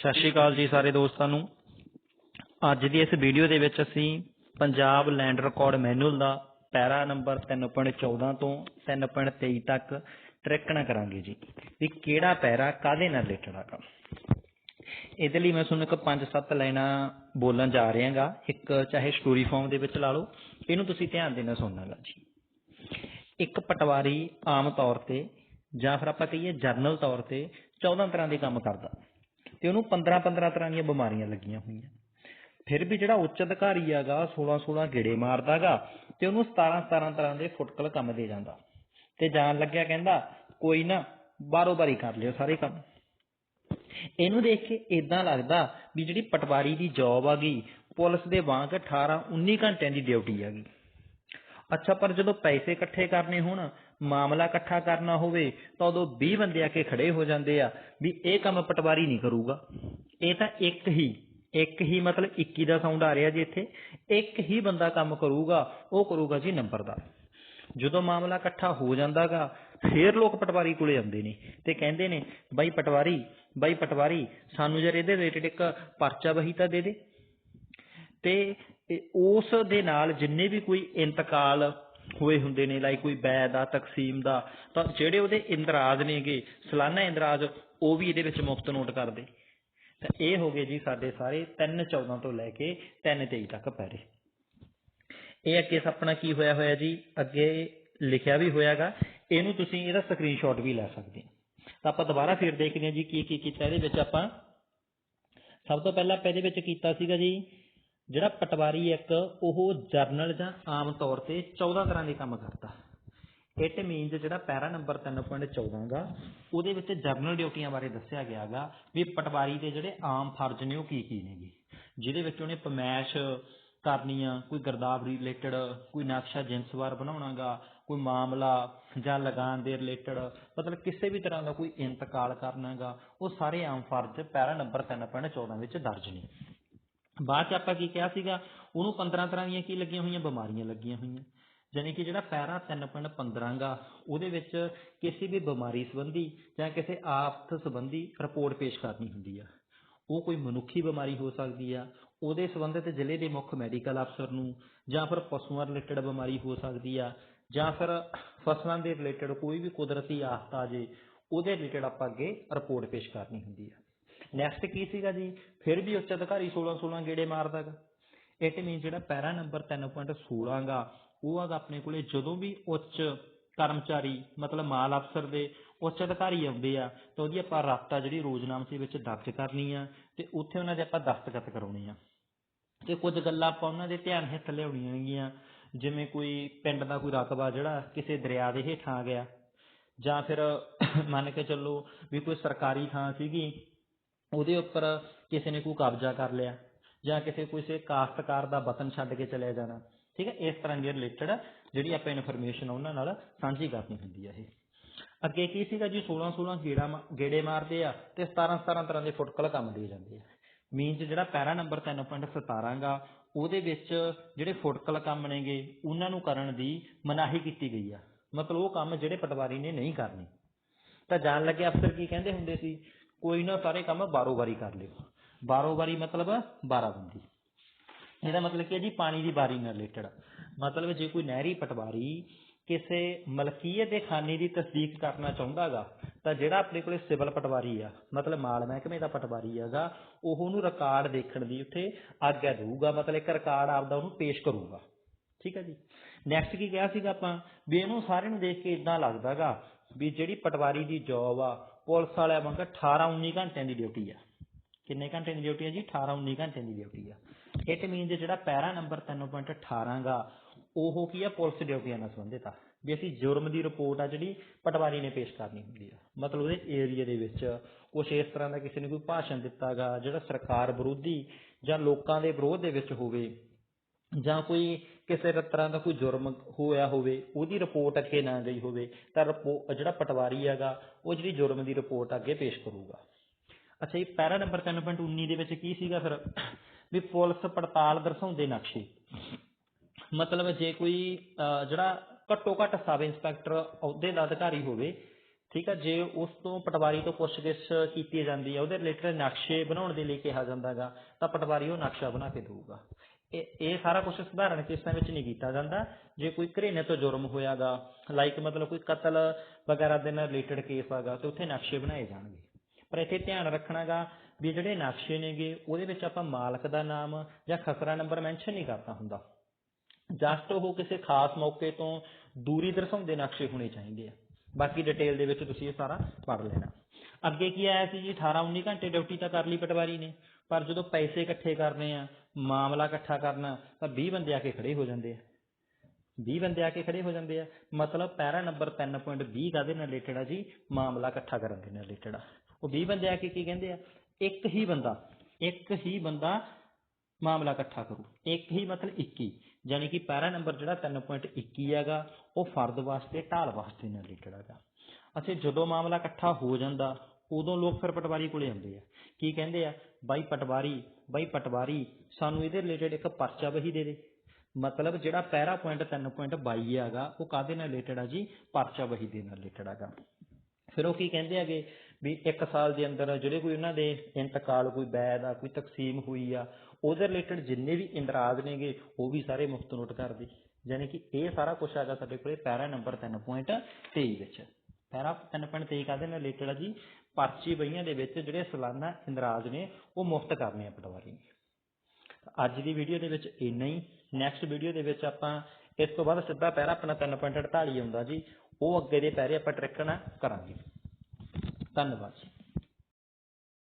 ਸਤਿ ਸ਼੍ਰੀ ਅਕਾਲ ਜੀ ਸਾਰੇ ਦੋਸਤਾਂ ਨੂੰ। ਅੱਜ ਦੀ ਇਸ ਵੀਡੀਓ ਦੇ ਵਿੱਚ ਅਸੀਂ ਪੰਜਾਬ ਲੈਂਡ ਰਿਕਾਰਡ ਮੈਨੂਅਲ ਦਾ ਪੈਰਾ ਨੰਬਰ 3.14 ਤੋਂ 3.23 ਤੱਕ ਟਰੈਕਣਾ ਕਰਾਂਗੇ ਜੀ। ਵੀ ਕਿਹੜਾ ਪੈਰਾ ਕਾਦੇ ਨਾਲ ਰਿਲੇਟਡ ਹੈਗਾ ਇਹਦੇ ਲਈ ਮੈਂ ਤੁਹਾਨੂੰ ਇੱਕ 5-7 ਲਾਈਨਾਂ ਬੋਲਣ ਜਾ ਰਿਹਾਗਾ। ਇੱਕ ਚਾਹੇ ਸਟੋਰੀ ਫਾਰਮ ਦੇ ਵਿੱਚ ਲਾ ਲਓ। ਇਹਨੂੰ ਤੁਸੀਂ ਧਿਆਨ ਦੇ ਨਾਲ ਸੁਣਨਾਗਾ ਜੀ। ਇੱਕ ਪਟਵਾਰੀ ਆਮ ਤੌਰ ਤੇ ਜਾਂ ਫਿਰ ਆਪਾਂ ਕਹੀਏ ਜਰਨਲ ਤੌਰ ਤੇ 14 ਤਰ੍ਹਾਂ ਦੇ ਕੰਮ ਕਰਦਾ। ਤੇ ਉਹਨੂੰ 15-15 ਤਰ੍ਹਾਂ ਦੀਆਂ ਬਿਮਾਰੀਆਂ ਲੱਗੀਆਂ ਹੋਈਆਂ। ਫਿਰ ਵੀ ਜਿਹੜਾ ਉੱਚ ਅਧਿਕਾਰੀ ਹੈਗਾ 16-16 ਗੇੜੇ ਮਾਰਦਾਗਾ ਤੇ ਉਹਨੂੰ 17-17 ਤਰ੍ਹਾਂ ਦੇ ਫੁਟਕਲ ਕੰਮ ਦੇ ਜਾਂਦਾ। ਤੇ ਜਾਣ ਲੱਗਿਆ ਕਹਿੰਦਾ, ਕੋਈ ਨਾ, ਬਾਰੋ ਬਾਰੀ ਕਰ ਲਿਓ ਸਾਰੇ ਕੰਮ। ਇਹਨੂੰ ਦੇਖ ਕੇ ਇਦਾਂ ਲੱਗਦਾ ਵੀ ਜਿਹੜੀ ਪਟਵਾਰੀ ਦੀ ਜੌਬ ਆਗੀ ਪੁਲਿਸ ਦੇ ਵਾਂਗ 18-19 ਘੰਟਿਆਂ ਦੀ ਡਿਊਟੀ ਆ ਆਗੀ ਅੱਛਾ, ਪਰ ਜਦੋਂ ਪੈਸੇ ਇਕੱਠੇ ਕਰਨੇ ਹੋਣ ਮਾਮਲਾ ਇਕੱਠਾ ਕਰਨਾ ਹੋਵੇ ਤਾਂ ਉਦੋਂ 20 ਬੰਦੇ ਆ ਕੇ ਖੜੇ ਹੋ ਜਾਂਦੇ ਆ ਵੀ ਇਹ ਕੰਮ ਪਟਵਾਰੀ ਨਹੀਂ ਕਰੂਗਾ। ਇਹ ਤਾਂ ਇੱਕ ਹੀ ਇੱਕ ਹੀ ਮਤਲਬ 21 ਦਾ ਸਾਊਂਡ ਆ ਰਿਹਾ ਜੀ ਇੱਥੇ। ਇੱਕ ਹੀ ਬੰਦਾ ਕੰਮ ਕਰੂਗਾ, ਉਹ ਕਰੂਗਾ ਜੀ ਨੰਬਰਦਾਰ। ਜਦੋਂ ਮਾਮਲਾ ਇਕੱਠਾ ਹੋ ਜਾਂਦਾਗਾ, ਫੇਰ ਲੋਕ ਪਟਵਾਰੀ ਕੋਲੇ ਆਉਂਦੇ ਨੇ ਤੇ ਕਹਿੰਦੇ ਨੇ, ਬਾਈ ਪਟਵਾਰੀ ਬਾਈ ਪਟਵਾਰੀ, ਸਾਨੂੰ ਜਰ ਇਹਦੇ ਰਿਲੇਟਡ ਇੱਕ ਪਰਚਾ ਵਹੀ ਤਾਂ ਦੇ ਦੇ। ਤੇ ਉਸ ਦੇ ਨਾਲ ਜਿੰਨੇ ਵੀ ਕੋਈ ਇੰਤਕਾਲ ਹੋਏ ਹੁੰਦੇ ਨੇ, ਲਾਈਕ ਕੋਈ ਬੈ ਦਾ, ਤਕਸੀਮ ਦਾ, ਤਾਂ ਜਿਹੜੇ ਉਹਦੇ ਇੰਦਰਾਜ ਨੇਗੇ, ਸਾਲਾਨਾ ਇੰਦਰਾਜ, ਉਹ ਵੀ ਇਹਦੇ ਵਿੱਚ ਮੁਫਤ ਨੋਟ ਕਰ ਤਾਂ ਇਹ ਹੋ ਗਏ ਜੀ ਸਾਡੇ ਸਾਰੇ 314 ਤੋਂ ਲੈ ਕੇ 323 ਤੱਕ ਪੈਰੇ ਇਹ ਅੱਗੇ ਆਪਣਾ ਕੀ ਹੋਇਆ ਹੋਇਆ ਜੀ? ਅੱਗੇ ਲਿਖਿਆ ਵੀ ਹੋਇਆਗਾ। ਇਹਨੂੰ ਤੁਸੀਂ ਇਹਦਾ ਸਕਰੀਨਸ਼ਾਟ ਵੀ ਲੈ ਸਕਦੇ ਹੋ। ਤਾਂ ਆਪਾਂ ਦੁਬਾਰਾ ਫਿਰ ਦੇਖਦੇ ਹਾਂ ਜੀ ਕੀ ਕੀ ਕੀਤਾ ਇਹਦੇ ਵਿੱਚ ਆਪਾਂ। ਸਭ ਤੋਂ ਪਹਿਲਾਂ ਆਪਾਂ ਇਹਦੇ ਵਿੱਚ ਕੀਤਾ ਸੀਗਾ ਜੀ ਜਿਹੜਾ ਪਟਵਾਰੀ ਇੱਕ ਉਹ ਜਰਨਲ ਜਾਂ ਆਮ ਤੌਰ ਤੇ 14 ਤਰ੍ਹਾਂ ਦੇ ਕੰਮ ਕਰਦਾ। ਇਟ ਮੀਨਸ ਜਿਹੜਾ ਪੈਰਾ ਨੰਬਰ 3.14 ਗਾ, ਉਹਦੇ ਵਿੱਚ ਜਰਨਲ ਡਿਊਟੀਆਂ ਬਾਰੇ ਦੱਸਿਆ ਗਿਆਗਾ ਵੀ ਪਟਵਾਰੀ ਦੇ ਜਿਹੜੇ ਆਮ ਫਰਜ਼ ਨੇ ਉਹ ਕੀ ਕੀ ਨੇਗੇ। ਜਿਹਦੇ ਵਿੱਚ ਉਹਨੇ ਪਮੈਸ਼ ਕਰਨੀਆਂ, ਕੋਈ ਗਰਦਾਵਰੀ ਰਿਲੇਟਡ ਕੋਈ ਨਕਸ਼ਾ ਜਿੰਸਵਾਰ ਬਣਾਉਣਾਗਾ ਕੋਈ ਮਾਮਲਾ ਜਾਂ ਲਗਾਨ ਦੇ ਰਿਲੇਟਡ ਮਤਲਬ ਕਿਸੇ ਵੀ ਤਰ੍ਹਾਂ ਦਾ ਕੋਈ ਇੰਤਕਾਲ ਕਰਨਾਗਾ ਉਹ ਸਾਰੇ ਆਮ ਫਰਜ਼ ਪੈਰਾ ਨੰਬਰ 3.14 ਵਿੱਚ ਦਰਜ ਨੇ। ਬਾਅਦ ਚ ਆਪਾਂ ਕੀ ਕਿਹਾ ਸੀਗਾ, ਉਹਨੂੰ 15 ਤਰ੍ਹਾਂ ਦੀਆਂ ਕੀ ਲੱਗੀਆਂ ਹੋਈਆਂ? ਬਿਮਾਰੀਆਂ ਲੱਗੀਆਂ ਹੋਈਆਂ। ਯਾਨੀ ਕਿ ਜਿਹੜਾ ਪੈਰਾ 3.15 ਗਾ, ਉਹਦੇ ਵਿੱਚ ਕਿਸੇ ਵੀ ਬਿਮਾਰੀ ਸੰਬੰਧੀ ਜਾਂ ਕਿਸੇ ਆਫਤ ਸੰਬੰਧੀ ਰਿਪੋਰਟ ਪੇਸ਼ ਕਰਨੀ ਹੁੰਦੀ ਆ। ਉਹ ਕੋਈ ਮਨੁੱਖੀ ਬਿਮਾਰੀ ਹੋ ਸਕਦੀ ਆ। ਉਹਦੇ ਸੰਬੰਧਿਤ ਜ਼ਿਲ੍ਹੇ ਦੇ ਮੁੱਖ ਮੈਡੀਕਲ ਅਫਸਰ ਨੂੰ ਜਾਂ ਫਿਰ ਪਸ਼ੂਆਂ ਰਿਲੇਟਡ ਬਿਮਾਰੀ ਹੋ ਸਕਦੀ ਆ, ਜਾਂ ਫਿਰ ਫਸਲਾਂ ਦੇ ਰਿਲੇਟਡ ਕੋਈ ਵੀ ਕੁਦਰਤੀ ਆਫਤ ਆ ਜੇ, ਉਹਦੇ ਰਿਲੇਟਡ ਆਪਾਂ ਅੱਗੇ ਰਿਪੋਰਟ ਪੇਸ਼ ਕਰਨੀ ਹੁੰਦੀ ਆ। ਨੈਕਸਟ ਕੀ ਸੀਗਾ ਜੀ? ਫਿਰ ਵੀ ਉੱਚ ਅਧਿਕਾਰੀ 16 16 ਗੇੜੇ ਮਾਰਦਾਗਾ ਇਟ ਮੀਨ ਜਿਹੜਾ ਪੈਰਾ ਨੰਬਰ 3.16 ਗਾ, ਉਹ ਹੈਗਾ ਆਪਣੇ ਕੋਲੇ ਜਦੋਂ ਵੀ ਉੱਚ ਕਰਮਚਾਰੀ, ਮਤਲਬ ਮਾਲ ਅਫਸਰ ਦੇ ਉੱਚ ਅਧਿਕਾਰੀ ਆਉਂਦੇ ਆ, ਤਾਂ ਉਹਦੀ ਆਪਾਂ ਰਾਬਤਾ ਜਿਹੜੀ ਰੋਜ਼ਨਾਮੇ ਵਿੱਚ ਦਰਜ ਕਰਨੀ ਆ ਤੇ ਉੱਥੇ ਉਹਨਾਂ ਦੇ ਆਪਾਂ ਦਸਤਖਤ ਕਰਾਉਣੇ ਆ। ਤੇ ਕੁਝ ਗੱਲਾਂ ਆਪਾਂ ਉਹਨਾਂ ਦੇ ਧਿਆਨ ਹੇਠ ਲਿਆਉਣੀਆਂ ਹੈਗੀਆਂ ਜਿਵੇਂ ਕੋਈ ਪਿੰਡ ਦਾ ਕੋਈ ਰਕਬਾ ਜਿਹੜਾ ਕਿਸੇ ਦਰਿਆ ਦੇ ਹੇਠਾਂ ਆ ਗਿਆ, ਜਾਂ ਫਿਰ ਮੰਨ ਕੇ ਚੱਲੋ ਵੀ ਕੋਈ ਸਰਕਾਰੀ ਥਾਂ ਸੀਗੀ ਉਹਦੇ ਉੱਪਰ ਕਿਸੇ ਨੇ ਕੋਈ ਕਬਜ਼ਾ ਕਰ ਲਿਆ ਜਾਂ ਕਿਸੇ ਕਿਸੇ ਕਾਸ਼ਤਕਾਰ ਦਾ ਵਤਨ ਛੱਡ ਕੇ ਚਲਿਆ ਜਾਣਾ, ਠੀਕ ਹੈ? ਇਸ ਤਰ੍ਹਾਂ ਦੇ ਰਿਲੇਟਡ ਜਿਹੜੀ ਆਪਾਂ ਇਨਫੋਰਮੇਸ਼ਨ ਉਹਨਾਂ ਨਾਲ ਸਾਂਝੀ ਕਰਨੀ ਹੁੰਦੀ ਹੈ ਇਹ। ਅੱਗੇ ਕੀ ਸੀਗਾ ਜੀ? 16 16 ਗੇੜਾ ਗੇੜੇ ਮਾਰਦੇ ਆ ਤੇ 17 17 ਤਰ੍ਹਾਂ ਦੇ ਫੁਟਕਲ ਕੰਮ ਦੇ ਜਾਂਦੇ ਆ। ਮੀਨਸ ਜਿਹੜਾ ਪੈਰਾ ਨੰਬਰ 3.17 ਗਾ, ਉਹਦੇ ਵਿੱਚ ਜਿਹੜੇ ਫੁਟਕਲ ਕੰਮ ਨੇਗੇ, ਉਹਨਾਂ ਨੂੰ ਕਰਨ ਦੀ ਮਨਾਹੀ ਕੀਤੀ ਗਈ ਆ। ਮਤਲਬ ਉਹ ਕੰਮ ਜਿਹੜੇ ਪਟਵਾਰੀ ਨੇ ਨਹੀਂ ਕਰਨੇ। ਤਾਂ ਜਾਣ ਲੱਗੇ ਅਫਸਰ ਕੀ ਕਹਿੰਦੇ ਹੁੰਦੇ ਸੀ? ਕੋਈ ਨਾ ਸਾਰੇ ਕੰਮ ਬਾਰੋ ਬਾਰੀ ਕਰ ਲਿਓ। ਬਾਰੋ ਬਾਰੀ ਮਤਲਬ 12 ਬੰਦੀ। ਇਹਦਾ ਮਤਲਬ ਕੀ ਹੈ ਜੀ? ਪਾਣੀ ਦੀ ਬਾਰੀ ਨਾਲ ਰਿਲੇਟਡ ਮਤਲਬ ਜੇ ਕੋਈ ਨਹਿਰੀ ਪਟਵਾਰੀ ਕਿਸੇ ਮਲਕੀਅਤ ਦੇ ਖਾਨੇ ਦੀ ਤਸਦੀਕ ਕਰਨਾ ਚਾਹੁੰਦਾਗਾ ਤਾਂ ਜਿਹੜਾ ਆਪਣੇ ਕੋਲੇ ਸਿਵਲ ਪਟਵਾਰੀ ਆ, ਮਤਲਬ ਮਾਲ ਮਹਿਕਮੇ ਦਾ ਪਟਵਾਰੀ ਹੈਗਾ ਉਹ ਉਹਨੂੰ ਰਿਕਾਰਡ ਦੇਖਣ ਦੀ ਉੱਥੇ ਆਗਿਆ ਦੇਊਗਾ। ਮਤਲਬ ਇੱਕ ਰਿਕਾਰਡ ਆਪਦਾ ਉਹਨੂੰ ਪੇਸ਼ ਕਰੂਗਾ। ਠੀਕ ਹੈ ਜੀ? ਨੈਕਸਟ ਕੀ ਕਿਹਾ ਸੀਗਾ ਆਪਾਂ? ਵੀ ਇਹਨੂੰ ਸਾਰੇ ਨੂੰ ਦੇਖ ਕੇ ਇਦਾਂ ਲੱਗਦਾਗਾ ਵੀ ਜਿਹੜੀ ਪਟਵਾਰੀ ਦੀ ਜੌਬ ਆ ਪੁਲਿਸ ਵਾਲਿਆਂ ਵਾਂਗ 18 19 ਘੰਟਿਆਂ ਦੀ ਡਿਊਟੀ ਆ। ਕਿੰਨੇ ਘੰਟੇ ਦੀ ਡਿਊਟੀ ਆ ਜੀ? 18 19 ਘੰਟੇ ਦੀ ਡਿਊਟੀ ਆ। ਇਟ ਮੀਨਸ ਜਿਹੜਾ ਪੈਰਾ ਨੰਬਰ 3.18 ਗਾ, ਉਹ ਕੀ ਆ? ਪੁਲਿਸ ਡਿਊਟੀਆਂ ਨਾਲ ਸੰਬੰਧਿਤ ਆ। ਵੀ ਅਸੀਂ ਜੁਰਮ ਦੀ ਰਿਪੋਰਟ ਆ ਜਿਹੜੀ ਪਟਵਾਰੀ ਨੇ ਪੇਸ਼ ਕਰਨੀ ਹੁੰਦੀ ਆ। ਮਤਲਬ ਉਹਦੇ ਏਰੀਆ ਦੇ ਵਿੱਚ ਕੁਝ ਇਸ ਤਰ੍ਹਾਂ ਦਾ ਕਿਸੇ ਨੇ ਕੋਈ ਭਾਸ਼ਣ ਦਿੱਤਾਗਾ ਜਿਹੜਾ ਸਰਕਾਰ ਵਿਰੋਧੀ ਜਾਂ ਲੋਕਾਂ ਦੇ ਵਿਰੋਧ ਦੇ ਵਿੱਚ ਹੋਵੇ ਜਾਂ ਕੋਈ ਕਿਸੇ ਤਰ੍ਹਾਂ ਦਾ ਕੋਈ ਜੁਰਮ ਹੋਇਆ ਹੋਵੇ, ਉਹਦੀ ਰਿਪੋਰਟ ਅੱਗੇ ਨਾ ਗਈ ਹੋਵੇ, ਤਾਂ ਜਿਹੜਾ ਪਟਵਾਰੀ ਹੈਗਾ, ਉਹ ਜਿਹੜੀ ਜੁਰਮ ਦੀ ਰਿਪੋਰਟ ਅੱਗੇ ਪੇਸ਼ ਕਰੂਗਾ। ਅੱਛਾ ਜੀ, ਪੈਰਾ ਨੰਬਰ 3.19 ਦੇ ਵਿੱਚ ਕੀ ਸੀਗਾ ਫਿਰ? ਵੀ ਪੁਲਿਸ ਪੜਤਾਲ ਦਰਸਾਉਂਦੇ ਨਕਸ਼ੇ। ਮਤਲਬ ਜੇ ਕੋਈ ਜਿਹੜਾ ਘੱਟੋ ਘੱਟ ਸਬ ਇੰਸਪੈਕਟਰ ਅਹੁਦੇ ਦਾ ਅਧਿਕਾਰੀ ਹੋਵੇ ਠੀਕ ਆ, ਜੇ ਉਸ ਤੋਂ ਪਟਵਾਰੀ ਤੋਂ ਪੁੱਛਗਿੱਛ ਕੀਤੀ ਜਾਂਦੀ ਹੈ ਉਹਦੇ ਰਿਲੇਟਡ ਨਕਸ਼ੇ ਬਣਾਉਣ ਦੇ ਲਈ ਕਿਹਾ ਜਾਂਦਾਗਾ, ਤਾਂ ਪਟਵਾਰੀ ਉਹ ਨਕਸ਼ਾ ਬਣਾ ਕੇ ਦੇਊਗਾ। ਇਹ ਇਹ ਸਾਰਾ ਕੁਝ ਸਧਾਰਨ ਕੇਸਾਂ ਵਿੱਚ ਨਹੀਂ ਕੀਤਾ ਜਾਂਦਾ। ਜੇ ਕੋਈ ਘਰੇਨੇ ਤੋਂ ਜੁਰਮ ਹੋਇਆਗਾ ਲਾਈਕ ਮਤਲਬ ਕੋਈ ਕਤਲ ਵਗੈਰਾ ਦੇ ਨਾਲ ਰਿਲੇਟਡ ਕੇਸ ਆਗਾ, ਤੇ ਉੱਥੇ ਨਕਸ਼ੇ ਬਣਾਏ ਜਾਣਗੇ। ਪਰ ਇੱਥੇ ਧਿਆਨ ਰੱਖਣਾਗਾ ਵੀ ਜਿਹੜੇ ਨਕਸ਼ੇ ਨੇਗੇ, ਉਹਦੇ ਵਿੱਚ ਆਪਾਂ ਮਾਲਕ ਦਾ ਨਾਮ ਜਾਂ ਖਸਰਾ ਨੰਬਰ ਮੈਂਸ਼ਨ ਨਹੀਂ ਕਰਤਾ ਹੁੰਦਾ। ਜਸਟ ਉਹ ਕਿਸੇ ਖਾਸ ਮੌਕੇ ਤੋਂ ਦੂਰੀ ਦਰਸਾਉਂਦੇ ਨਕਸ਼ੇ ਹੋਣੇ ਚਾਹੀਦੇ ਆ। ਬਾਕੀ ਡਿਟੇਲ ਦੇ ਵਿੱਚ ਤੁਸੀਂ ਇਹ ਸਾਰਾ ਪੜ੍ਹ ਲੈਣਾ। ਅੱਗੇ ਕੀ ਆਇਆ ਸੀ ਜੀ? 18 19 ਘੰਟੇ ਡਿਊਟੀ ਤਾਂ ਕਰ ਲਈ ਪਟਵਾਰੀ ਨੇ। ਪਰ ਜਦੋਂ ਪੈਸੇ ਇਕੱਠੇ ਕਰਨੇ ਆ, ਮਾਮਲਾ ਇਕੱਠਾ ਕਰਨਾ, ਤਾਂ 20 ਬੰਦੇ ਆ ਕੇ ਖੜੇ ਹੋ ਜਾਂਦੇ ਆ। 20 ਬੰਦੇ ਆ ਕੇ ਖੜੇ ਹੋ ਜਾਂਦੇ ਆ। ਮਤਲਬ ਪੈਰਾ ਨੰਬਰ 3.20 ਕਾਦੇ ਨਾਲ ਰਿਲੇਟਡ ਆ ਜੀ। ਮਾਮਲਾ ਇਕੱਠਾ ਕਰਨ ਦੇ ਨਾਲ ਰਿਲੇਟਡ ਆ। ਉਹ 20 ਬੰਦੇ ਆ ਕੇ ਕੀ ਕਹਿੰਦੇ ਆ? ਇੱਕ ਹੀ ਬੰਦਾ, ਇੱਕ ਹੀ ਬੰਦਾ ਮਾਮਲਾ ਇਕੱਠਾ ਕਰੂ। ਇੱਕ ਹੀ ਮਤਲਬ 21 ਯਾਨੀ ਕਿ ਪੈਰਾ ਨੰਬਰ ਜਿਹੜਾ 3.21 ਹੈਗਾ, ਉਹ ਫਰਦ ਵਾਸਤੇ, ਢਾਲ ਵਾਸਤੇ ਨਾਲ ਰਿਲੇਟਡ ਹੈਗਾ। ਅੱਛਾ, ਜਦੋਂ ਮਾਮਲਾ ਇਕੱਠਾ ਹੋ ਜਾਂਦਾ, ਉਦੋਂ ਲੋਕ ਫਿਰ ਪਟਵਾਰੀ ਕੋਲੇ ਆਉਂਦੇ ਆ। ਕੀ ਕਹਿੰਦੇ ਆ? ਬਾਈ ਪਟਵਾਰੀ ਬਾਈ ਪਟਵਾਰੀ, ਸਾਨੂੰ ਇਹਦੇ ਰਿਲੇਟਡ ਇੱਕ ਪਰਚਾ ਵਹੀ ਦੇ ਦੇ। ਮਤਲਬ ਜਿਹੜਾ ਪੈਰਾ ਪੁਆਇੰਟ 3.22 ਹੈਗਾ, ਉਹ ਕਾਦੇ ਨਾਲ ਰਿਲੇਟਡ ਆ ਜੀ? ਪਰਚਾ ਵਹੀ ਦੇ ਨਾਲ ਰਿਲੇਟਡ ਹੈਗਾ। ਫਿਰ ਉਹ ਕੀ ਕਹਿੰਦੇ ਹੈਗੇ? ਵੀ 1 ਸਾਲ ਦੇ ਅੰਦਰ ਜਿਹੜੇ ਕੋਈ ਉਹਨਾਂ ਦੇ ਇੰਤਕਾਲ, ਕੋਈ ਬੈਦ ਆ, ਕੋਈ ਤਕਸੀਮ ਹੋਈ ਆ ਉਹਦੇ ਰਿਲੇਟਡ ਜਿੰਨੇ ਵੀ ਇੰਦਰਾਜ ਨੇਗੇ, ਉਹ ਵੀ ਸਾਰੇ ਮੁਫਤ ਨੋਟ ਕਰ ਦੇ ਯਾਨੀ ਕਿ ਇਹ ਸਾਰਾ ਕੁਝ ਹੈਗਾ ਸਾਡੇ ਕੋਲੇ ਪੈਰਾ ਨੰਬਰ 3.23 ਵਿੱਚ। ਪੈਰਾ 3.23 ਕਾਦੇ ਨਾਲ ਰਿਲੇਟਡ ਆ ਜੀ? ਪਰਚੀ ਬਈਆਂ ਦੇ ਵਿੱਚ ਜਿਹੜੇ ਸਾਲਾਨਾ ਇੰਦਰਾਜ ਨੇ, ਉਹ ਮੁਫਤ ਕਰਨੇ ਆ ਪਟਵਾਰੀ ਅੱਜ ਦੀ ਵੀਡੀਓ ਦੇ ਵਿੱਚ ਇੰਨਾ ਹੀ। ਨੈਕਸਟ ਵੀਡੀਓ ਦੇ ਵਿੱਚ ਆਪਾਂ ਇਸ ਤੋਂ ਬਾਅਦ ਸਿੱਧਾ ਪੈਰਾ ਆਪਣਾ 3.48 ਆਉਂਦਾ ਜੀ। ਉਹ ਅੱਗੇ ਦੇ ਪੈਰੇ ਆਪਾਂ ਟ੍ਰਿਕਣਾ ਕਰਾਂਗੇ। ਧੰਨਵਾਦ ਜੀ।